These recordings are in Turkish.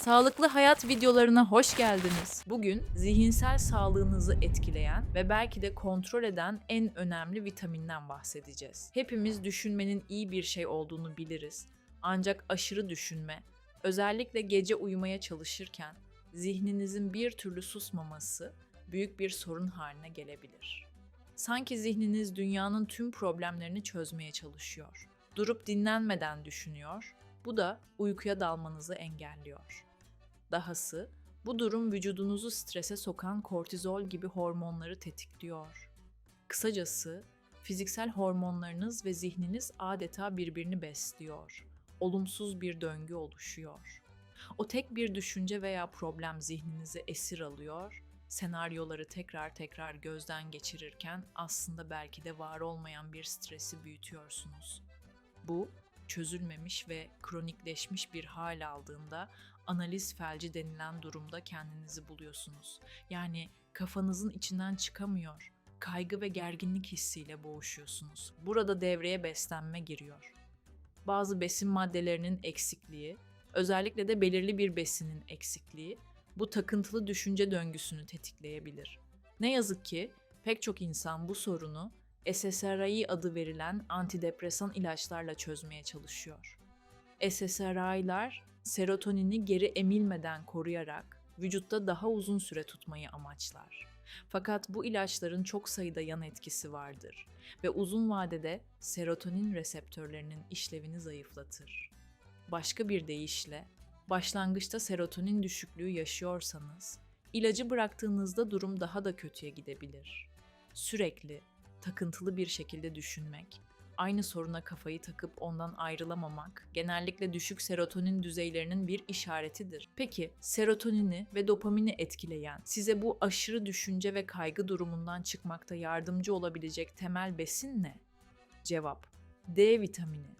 Sağlıklı hayat videolarına hoş geldiniz. Bugün zihinsel sağlığınızı etkileyen ve belki de kontrol eden en önemli vitaminden bahsedeceğiz. Hepimiz düşünmenin iyi bir şey olduğunu biliriz. Ancak aşırı düşünme, özellikle gece uyumaya çalışırken zihninizin bir türlü susmaması büyük bir sorun haline gelebilir. Sanki zihniniz dünyanın tüm problemlerini çözmeye çalışıyor. Durup dinlenmeden düşünüyor. Bu da uykuya dalmanızı engelliyor. Dahası bu durum vücudunuzu strese sokan kortizol gibi hormonları tetikliyor. Kısacası fiziksel hormonlarınız ve zihniniz adeta birbirini besliyor. Olumsuz bir döngü oluşuyor. O tek bir düşünce veya problem zihninizi esir alıyor, senaryoları tekrar tekrar gözden geçirirken aslında belki de var olmayan bir stresi büyütüyorsunuz. Bu çözülmemiş ve kronikleşmiş bir hal aldığında analiz felci denilen durumda kendinizi buluyorsunuz. Yani kafanızın içinden çıkamıyor, kaygı ve gerginlik hissiyle boğuşuyorsunuz. Burada devreye beslenme giriyor. Bazı besin maddelerinin eksikliği, özellikle de belirli bir besinin eksikliği bu takıntılı düşünce döngüsünü tetikleyebilir. Ne yazık ki pek çok insan bu sorunu SSRI adı verilen antidepresan ilaçlarla çözmeye çalışıyor. SSRI'lar serotonini geri emilmeden koruyarak vücutta daha uzun süre tutmayı amaçlar. Fakat bu ilaçların çok sayıda yan etkisi vardır ve uzun vadede serotonin reseptörlerinin işlevini zayıflatır. Başka bir deyişle, başlangıçta serotonin düşüklüğü yaşıyorsanız, ilacı bıraktığınızda durum daha da kötüye gidebilir. Sürekli takıntılı bir şekilde düşünmek, aynı soruna kafayı takıp ondan ayrılamamak genellikle düşük serotonin düzeylerinin bir işaretidir. Peki serotonini ve dopamini etkileyen, size bu aşırı düşünce ve kaygı durumundan çıkmakta yardımcı olabilecek temel besin ne? Cevap: D vitamini.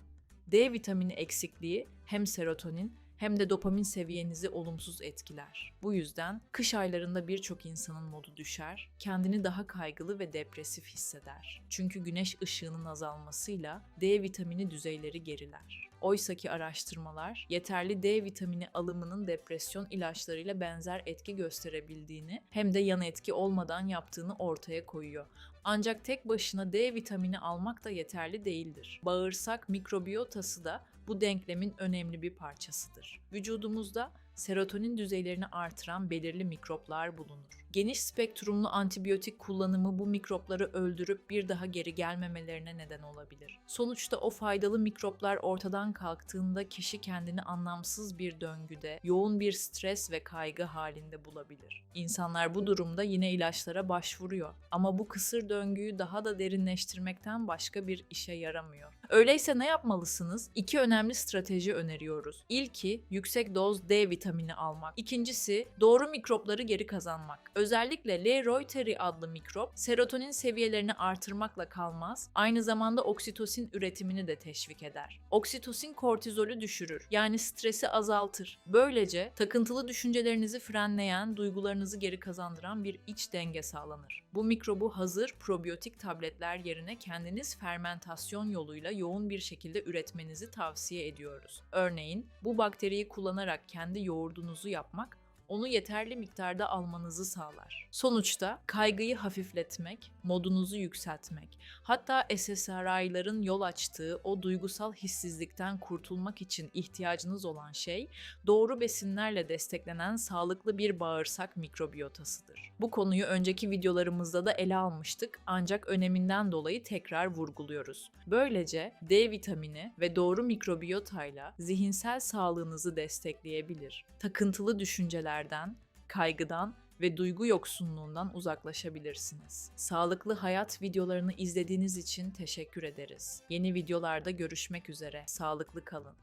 D vitamini eksikliği hem serotonin hem de dopamin seviyenizi olumsuz etkiler. Bu yüzden kış aylarında birçok insanın modu düşer, kendini daha kaygılı ve depresif hisseder. Çünkü güneş ışığının azalmasıyla D vitamini düzeyleri geriler. Oysaki araştırmalar yeterli D vitamini alımının depresyon ilaçlarıyla benzer etki gösterebildiğini hem de yan etki olmadan yaptığını ortaya koyuyor. Ancak tek başına D vitamini almak da yeterli değildir. Bağırsak mikrobiyotası da bu denklemin önemli bir parçasıdır. Vücudumuzda serotonin düzeylerini artıran belirli mikroplar bulunur. Geniş spektrumlu antibiyotik kullanımı bu mikropları öldürüp bir daha geri gelmemelerine neden olabilir. Sonuçta o faydalı mikroplar ortadan kalktığında kişi kendini anlamsız bir döngüde, yoğun bir stres ve kaygı halinde bulabilir. İnsanlar bu durumda yine ilaçlara başvuruyor ama bu kısır döngüyü daha da derinleştirmekten başka bir işe yaramıyor. Öyleyse ne yapmalısınız? İki önemli strateji öneriyoruz. İlki yüksek doz D vitamini almak. İkincisi doğru mikropları geri kazanmak. Özellikle L. reuteri adlı mikrop serotonin seviyelerini artırmakla kalmaz, aynı zamanda oksitosin üretimini de teşvik eder. Oksitosin kortizolü düşürür, yani stresi azaltır. Böylece takıntılı düşüncelerinizi frenleyen, duygularınızı geri kazandıran bir iç denge sağlanır. Bu mikrobu hazır probiyotik tabletler yerine kendiniz fermentasyon yoluyla yoğun bir şekilde üretmenizi tavsiye ediyoruz. Örneğin bu bakteriyi kullanarak kendi yoğurdunuzu yapmak onu yeterli miktarda almanızı sağlar. Sonuçta kaygıyı hafifletmek, modunuzu yükseltmek, hatta SSRI'ların yol açtığı o duygusal hissizlikten kurtulmak için ihtiyacınız olan şey doğru besinlerle desteklenen sağlıklı bir bağırsak mikrobiyotasıdır. Bu konuyu önceki videolarımızda da ele almıştık ancak öneminden dolayı tekrar vurguluyoruz. Böylece D vitamini ve doğru mikrobiyotayla zihinsel sağlığınızı destekleyebilir. Takıntılı düşüncelerden, kaygıdan ve duygu yoksunluğundan uzaklaşabilirsiniz. Sağlıklı hayat videolarını izlediğiniz için teşekkür ederiz. Yeni videolarda görüşmek üzere. Sağlıklı kalın.